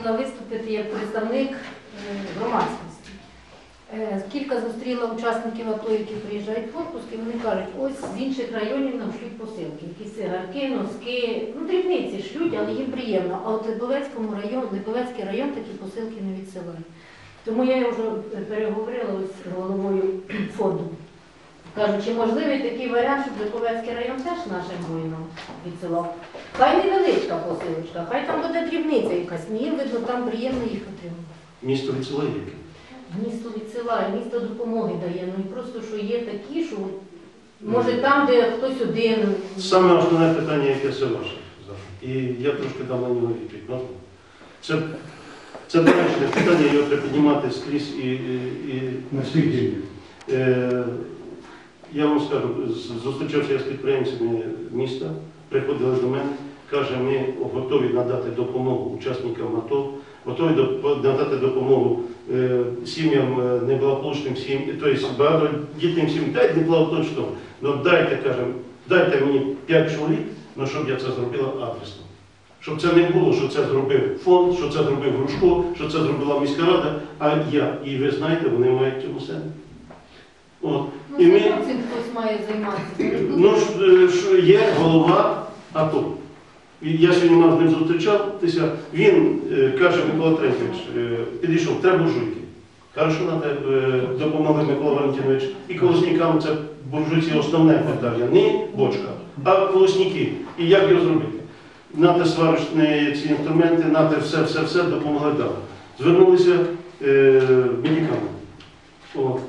хотіла виступити як представник е, громадськості. Е, Кілька зустріла учасників АТО, які приїжджають в отпуск, і вони кажуть, ось з інших районів нам шлють посилки, якісь цигарки, носки, ну дрібниці шлють, але їм приємно. А от Липовецькому району, Липовецький район такі посилки не відсилає. Тому я вже переговорила з головою фонду. Кажу, чи можливий такий варіант, щоб Липовецький район теж нашим воїнам відсилав? Хай невеличка посилочка, хай там буде дрібниця якась, мені видно, там приємно їх отримати. Місто відсилає яке? Місто відсилає, місто допомоги дає. Ну і просто що є такі, що може там, де хтось один. Саме основне питання, яке це ваше. І я трошки дам на нього відповідь. Можна? Це, це доречне питання, його треба піднімати скрізь і, і, і Наскільки? Е, Я вам скажу, зустрічався я з підприємцями міста, приходили до мене, каже, ми готові надати допомогу учасникам АТО, готові надати допомогу е, сім'ям е, неблагополучним сім'ям, тобто багатодітним сім'ям, дайте неблагополучним, ну дайте, кажемо, дайте мені 5 чоловік, ну щоб я це зробила адресно. Щоб це не було, що це зробив фонд, що це зробив Грушко, що це зробила міська рада, а я. І ви знаєте, вони мають цьому себе. От. Ну, І ми- цим хтось має займатися. Ну, ж, е, ж є голова АТО. І Я сьогодні мав з ним зустрічатися. Він е, каже, Микола Тренкович, е, підійшов, треба буржуйки. Хорошо, на тебе допомогли Микола Валентинович. І колоснікам це буржуйці основне питання. Не бочка, а колосники. І як його зробити? Нате сварочні ці інструменти, нате все, все, все допомогли дали. Звернулися е, медиками. От.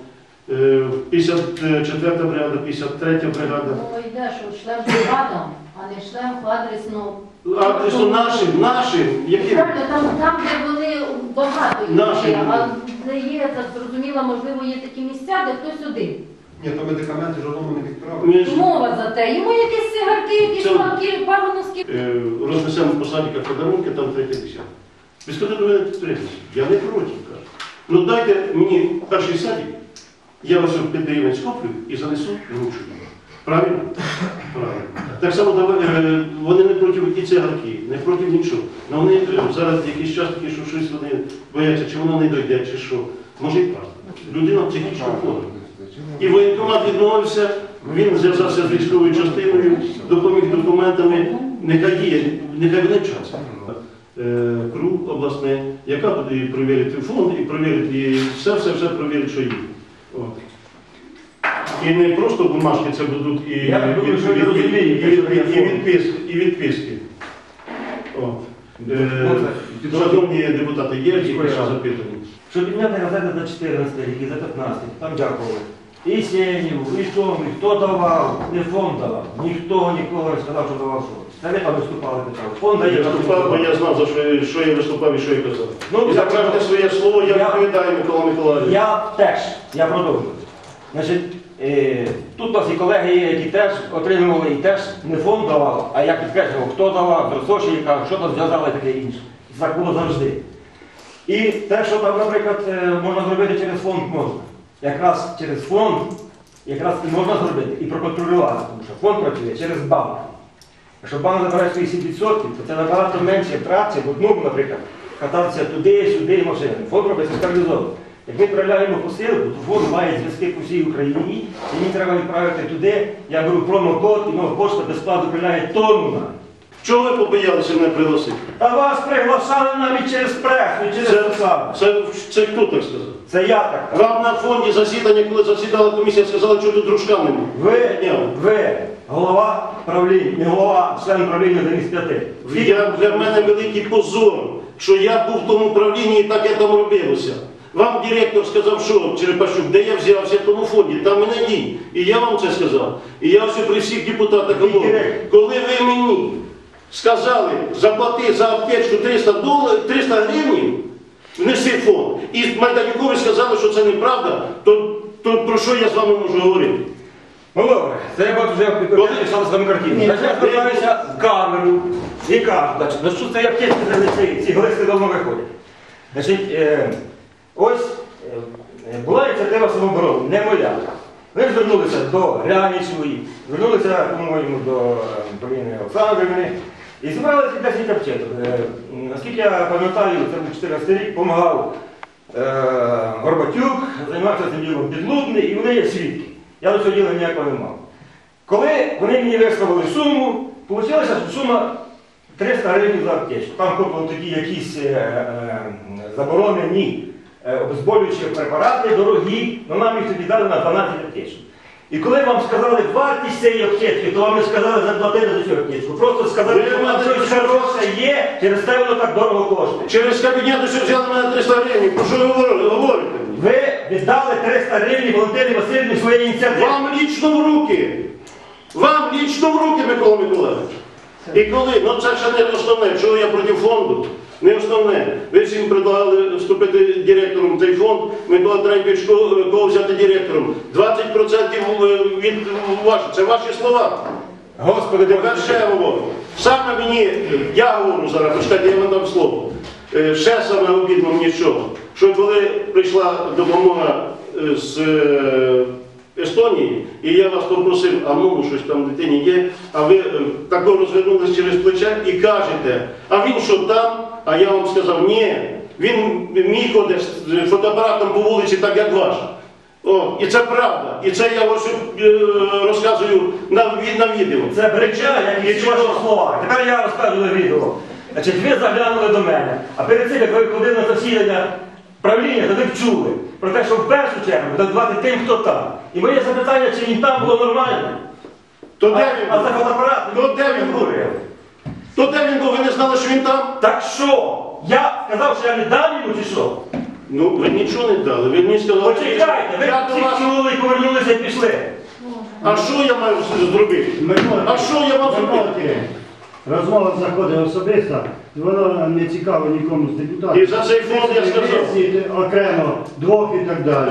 Е, 54 бригада, 53 бригада. Мова йде, що шлем бригадам, а не шлем адресно. Адресно нашим, нашим, яким? Правильно, там, там, де вони багато є, а де є, так зрозуміло, можливо, є такі місця, де хтось один. Ні, то медикаменти жодному не відправили. Ми ж Мова за те. Йому якісь цигарки, якісь Це- палки, пару носків. е, рознесемо по садиках подарунки, там 350. Ви скажете до мене підтримуйте. Я не проти, кажу. Ну дайте мені перший садик, я вас в піддаємець куплю і занесу грушу. Правильно? Правильно. Так само е, вони не проти і цигарки, не проти нічого. Ну вони е, зараз якийсь час такі, що щось вони бояться, чи воно не дойде, чи що. Може і правда. Людина психічно хвора. І воєнкомат відмовився, він зв'язався з військовою частиною, допоміг документами, нехай є, нехай буде час. Е, КРУ обласне, яка буде і провірити фонд, і провірити все, все, все провірить, що є. І не просто бумажки це будуть і, Я думаю, що ви і- і- розумієте, і- що таке і- і фонд. відписки. І відписки. От. Е, Шановні депутати, є якісь запитання? Щоб підняти газети за 14 рік і за 15, там дякували. І Сєнів, і Томі, хто давав, не фонд давав. Ніхто нікого не сказав, що давав що. Це ви там виступали, питали. Фонд дає. Я виступав, бо я знав, за що, що я виступав і що я казав. Ну, і за кожне своє слово я я- відповідаю, Микола Миколаївич. Я теж, я продовжую. Значить, тут у нас і колеги є, які теж отримували і теж не фонд давав, а я підкреслював, хто давав, яка, що там зв'язали і таке інше. І Так було завжди. І те, що там, наприклад, е, можна зробити через фонд можна. Якраз через фонд якраз і можна зробити і проконтролювати, тому що фонд працює через банк. Якщо банк забере свої 7%, то це набагато менше праці в одному, наприклад, кататися туди, сюди машини. Фонд робить централізовано. Як ми відправляємо посилку, то фонд має зв'язки по всій Україні, і мені треба відправити туди, я беру промокод, і мого пошта безплатно відправляє тонну навіть. Чого ви побоялися мене пригласити? Та вас приглашали навіть через прес, не через Це, саме. це, це хто так сказав? Це я так. Вам на фонді засідання, коли засідала комісія, сказали, що тут дружка немає. Ви, ви, голова правління, не голова, а член правління до міст п'яти. Я, для мене великий позор, що я був в тому правлінні і так я там робилося. Вам директор сказав, що Черепашук, де я взявся в тому фонді, там мене дій. І я вам це сказав. І я все при всіх депутатах говорю. Коли ви мені сказали, заплати за аптечку 300, доларів, 300 гривень, внеси фонд, і Майданюкові сказали, що це неправда, то, то про що я з вами можу говорити? Ну добре, це я бачу, вже підписав з вами картину. Ні, я звертаюся в камеру і кажу, значить, ну що це аптечки ці, ці глиски давно виходять. Значить, е, ось е, е, була ініціатива самооборони, не моя. Ви звернулися до Рянічної, звернулися, по-моєму, до е, Поліни Олександрівни, І зібралися 10 аптек. Е, Наскільки я пам'ятаю, це був 14 рік, допомагав е, Горбатюк, займався ділом підлудний, і вони є свідки. Я до цього діла ніякого не мав. Коли вони мені виставили суму, вийшла сума 300 гривень за аптечку. Там купили такі якісь е, е, заборонені е, обезболюючі препарати, дорогі, але нам їх тоді дали на 12 аптечок. І коли вам сказали вартість цієї аптечки, то вам не сказали заплатити за цю аптечку. Просто сказали, що мене щось хороше є, через те воно так дорого коштує. Через кабінет ще взяли мене 300 гривень. Про що ви говорите? Ви віддали 300 гривень Валентині Васильівні своєї ініціативи. Вам лічно в руки. Вам лічно в руки, Микола Миколаївич. І коли, ну це ще не основне, чого я проти фонду, не основне. Ви всім предлагали вступити директором в цей фонд, Микола Тренькович, кого кого взяти директором. 20% від ваші, це ваші слова. Господи, Тепер ще говорю. Саме мені, я говорю зараз, почекайте, я вам дам слово. Е, Ще саме обідно мені що, що коли прийшла допомога е, з е, Естонії, і я вас попросив, а ну щось там дитині є, а ви е, тако розвернулись через плече і кажете, а він що там? А я вам сказав, ні, він мій ходить з фотоапаратом по вулиці, так як ваш. О, і це правда. І це я ось е, розказую на, на відео. Це бреча, як і ваші чого? слова. Тепер я розкажу на відео. Значить, ви заглянули до мене, а перед цим, як ви ходили на засідання правління, то ви чули про те, що в першу чергу давати тим, хто там. І моє запитання, чи він там було нормально? То а, де він а за фотоапарат То де він був? То де він був? Ви не знали, що він там? Так що? Я сказав, що я не дам йому чи що? Ну, ви нічого не дали. Ви мені сказали, Почекайте, ви я до вас. повернулися і пішли. А що я маю зробити? А що я мав зробити? Микола, Розмова заходить особиста, і воно не цікаво нікому з депутатів. І за цей фонд я сказав. Висвіти окремо, двох і так далі.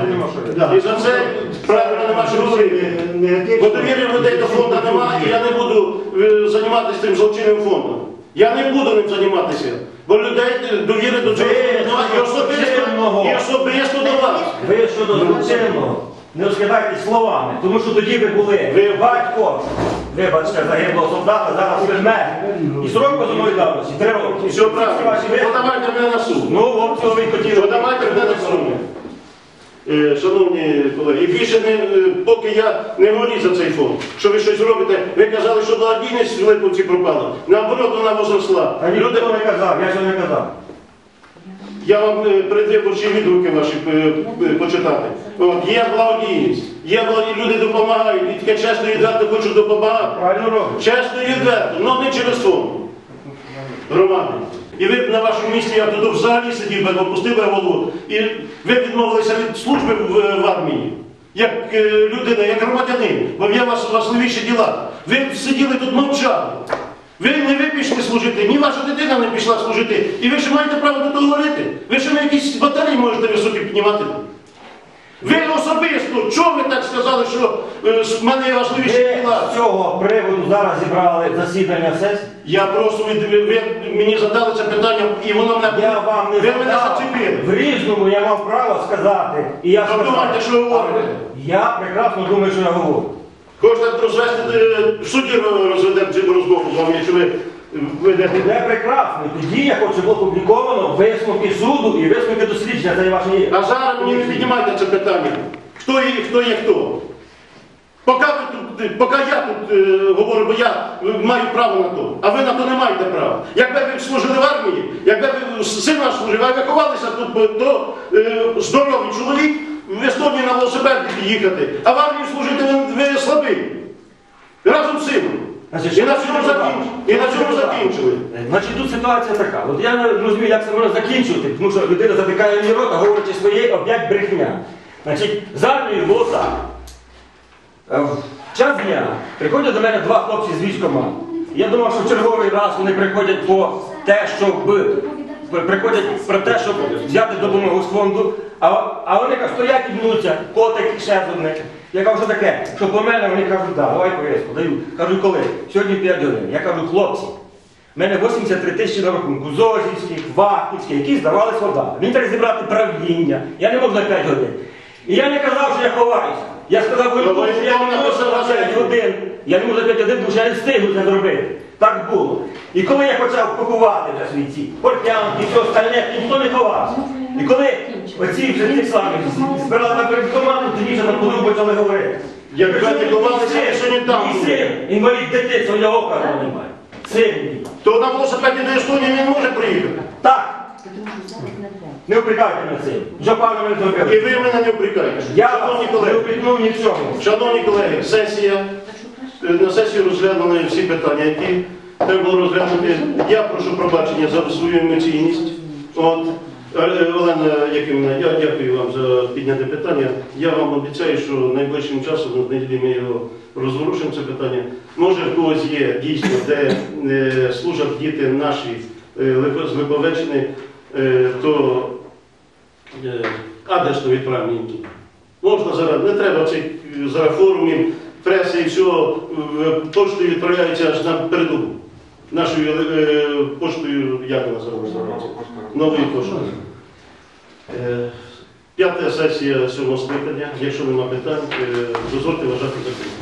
Да. І за це правильно нема що говорити. Бо довіри людей до фонду немає, і я не буду е, займатися тим злочинним фондом. Я не буду ним займатися. Бо людей е, довіри до цього. І особисто, і особисто до вас. Ви щодо злочинного не розкидайте словами, тому що тоді ви були Ви- батько, вибачте, загиблого солдата, зараз ви мер. І срок позовної давності, три роки. Все правильно. Подавайте мене на суд. Ну, от цього ви хотіли. Подавайте мене на суд. Е, Шановні колеги, і більше не, е, поки я не говорю за цей фонд, що ви щось робите, ви казали, що благодійність в Липовці пропала. Наоборот, вона возросла. А ніхто Люди, не казав, я цього не казав. я вам е, предвиборчі відгуки ваші почитати. От, є благодійність, є благодійність, люди допомагають, і таке чесно і відверто хочуть допомагати. Правильно робиш. Чесно і відверто, але не через фонд. Громади. І ви б на вашому місці, я туди взагалі сидів би, опустив би голову, і ви відмовилися від служби в, в армії, як е, людина, як громадянин, бо є вас важливіші діла. Ви б сиділи тут мовчали. Ви не ви пішли служити, ні ваша дитина не пішла служити. І ви ще маєте право тут говорити. Ви ще на якісь батареї можете високі піднімати. Ви особисто, чого ви так сказали, що е, в мене є важливіші Ви діла? з цього приводу зараз зібрали засідання сесії. Я просто від, ви, ви мені задали це питання, і воно мене Я вам не ви мене задав. зачепили. В різному я мав право сказати. І я сказав. думаєте, що ви говорите? Я прекрасно думаю, що я говорю. Хочете розвести е, в суді розведемо цю розмову з вами, якщо ви е, ведете. Прекрасно. Тоді я хочу, було опубліковано висновки суду і висновки дослідження. Це є ваше є. А зараз мені не піднімайте це питання. Хто є, хто є хто? Поки, ви тут, поки я тут е, говорю, бо я е, маю право на то, а ви на то не маєте права. Якби ви служили в армії, якби ви син ваш служив, а ви ховалися тут, то е, здоровий чоловік в Естонії на велосипеді їхати, а в армії служити ви, ви слабий. Разом з сином. Значить, І на цьому закінчили. І на цьому закінчили. Значить, тут ситуація така. От я не розумію, як це можна закінчувати, тому що людина затикає мені рота, говорячи своє, об'ять брехня. Значить, з армією було так. Е, В час дня приходять до мене два хлопці з військома. Я думав, що в черговий раз вони приходять по те, щоб приходять про те, щоб взяти допомогу з фонду, а, а вони кажуть, стоять і мнуться, котик і ще з одне. Я кажу, що таке? Що по мене вони кажуть, да, давай повістку, даю. Кажу, коли? Сьогодні 5 годин. Я кажу, хлопці, в мене 83 тисячі на рахунку, Зозівських, Вахівських, які здавали солдати. Мені треба зібрати правління. Я не можу за 5 годин. І я не казав, що я ховаюся. Я сказав, ви ви що я не можу за 5 годин. Я не можу за 5 годин, тому що я не встигну це зробити. Так було. І коли я почав пакувати вже свої ці портянки, все остальне, ніхто не ховався. І коли оці вже ті самі збирали на передкоманду, тоді вже на ходу почали говорити. Як Причому брати ховалися, мій син, що не там були. син, інвалід дитинства, я ока немає. Син. То на велосипеді до Естонії він може приїхати. Так, не упрекайте мене цим. Вже пане мене І ви мене не впрекаєте. Я Шановні не колеги, упрекнув ні в чому. шановні колеги, сесія. Е, На сесії розглянули всі питання, які треба було розглянути. Я прошу пробачення за свою емоційність. От, Олена Якимівна, я дякую вам за підняте питання. Я вам обіцяю, що найближчим часом в неділі ми його розворушимо це питання. Може, в когось є дійсно, де е, служать діти наші е, з Липовеччини, е, то е, адресно відправлені. Можна зараз, не треба цих е, зараз форумів, преси і всього, е, поштою відправляється аж на передову. Нашою е, поштою, як вона називається? Новою поштою. Е, П'ята сесія сьомого скликання. Якщо нема питань, е, дозвольте вважати закритою.